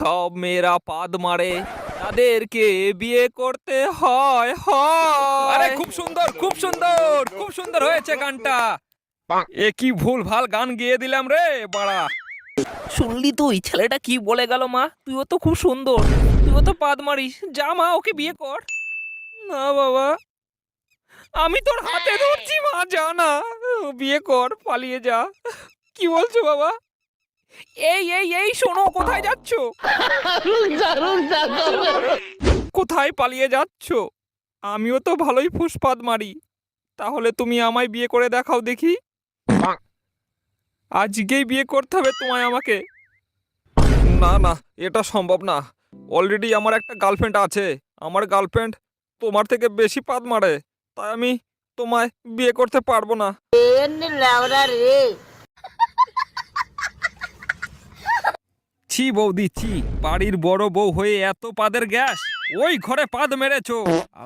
সব মেয়েরা পাদ মারে। তাদেরকে বিয়ে করতে হয় হয়। আরে খুব সুন্দর খুব সুন্দর খুব সুন্দর হয়েছে গানটা। এ কি ভুল ভালো গান গেয়ে দিলাম রে বাড়া। শুনলি তুই ছেলেটা কি বলে গেল মা? তুইও তো খুব সুন্দর তুইও তো পাদ মারিস। যা মা ওকে বিয়ে কর। না বাবা আমি তোর হাতে ধরছি মা যা না বিয়ে কর পালিয়ে যা। কি বলছো বাবা? এই এই এই, শোনো, কোথায় যাচ্ছ? কোথায় পালিয়ে যাচ্ছ? আমিও তো ভালোই ফুসপাত মারি। তাহলে তুমি আমায় বিয়ে করে দেখাও দেখি। আজকেই বিয়ে করতে হবে তোমায় আমাকে। না না, এটা সম্ভব না। অলরেডি আমার একটা গার্লফ্রেন্ড আছে। আমার গার্লফ্রেন্ড তোমার থেকে বেশি পাত মারে। তাই আমি তোমায় বিয়ে করতে পারব না। ছি বৌদি ছি। বাড়ির বড় বউ হয়ে এত পাদের গ্যাস? ওই ঘরে পাদ মেরেছো।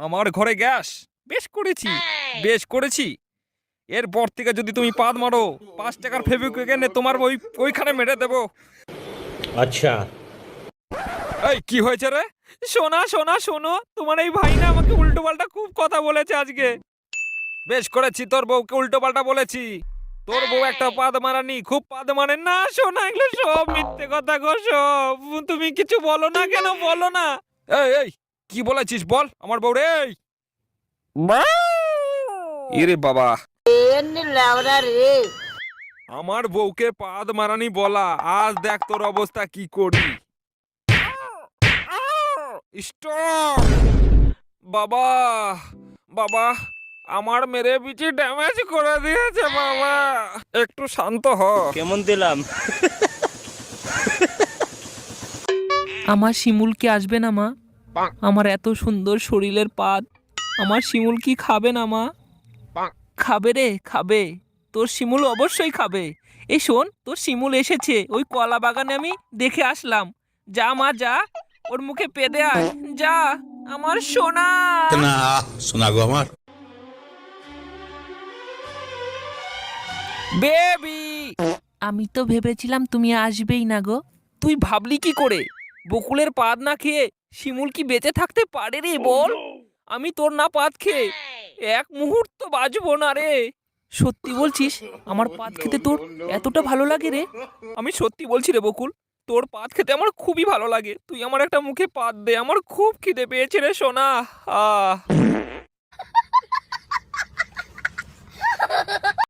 আমার ঘরে গ্যাস? বেশ করেছি বেশ করেছি। এরপর থেকে যদি তুমি পাদ মারো পাঁচ টাকার ফেবিক এনে তোমার ওই ওইখানে মেরে দেবো। আচ্ছা। এই কি হয়েছে রে? সোনা সোনা শোনো তোমার এই ভাই না আমাকে উল্টো পাল্টা খুব কথা বলেছে আজকে। বেশ করেছি তোর বউকে উল্টো পাল্টা বলেছি। তোর বউ একটা পাদ মারানি খুব পাদ মারে না শোনা এগুলো সব মিথ্যে কথা গো সব। তুমি কিছু বলো না কেন বলো না। এই এই কি বলেছিস বল আমার বউ রে এই। ইরে বাবা। আমার বউকে পাদ মারানি বলা আজ দেখ তোর অবস্থা কি করি। স্টপ! বাবা বাবা। আমার মেরে পিছি ড্যামেজ করে দিয়েছে বাবা। একটু শান্ত হ। কেমন দিলাম? আমার শিমুল কি আসবে না মা? আমার এত সুন্দর শরীরের পাত। আমার শিমুল কি খাবে না মা? খাবে রে খাবে। তোর শিমুল অবশ্যই খাবে। এই শোন তোর শিমুল এসেছে। ওই কলা বাগানে আমি দেখে আসলাম। যা মা যা। ওর মুখে পেদে আয়। যা আমার সোনা। না শোনা গো আমার। বেবি! আমি তো ভেবেছিলাম তুমি আসবেই না গো। তুই ভাবলি কি করে? বকুলের পাদ না খেয়ে শিমুল কি বেঁচে থাকতে পারে রে বল? আমি তোর না পাদ খেয়ে এক মুহূর্ত বাজবো না রে। সত্যি বলছিস আমার পাদ খেতে তোর এতটা ভালো লাগে রে? আমি সত্যি বলছি রে বকুল তোর পাত খেতে আমার খুবই ভালো লাগে। তুই আমার একটা মুখে পাত দে আমার খুব খিদে পেয়েছে রে সোনা। আহ।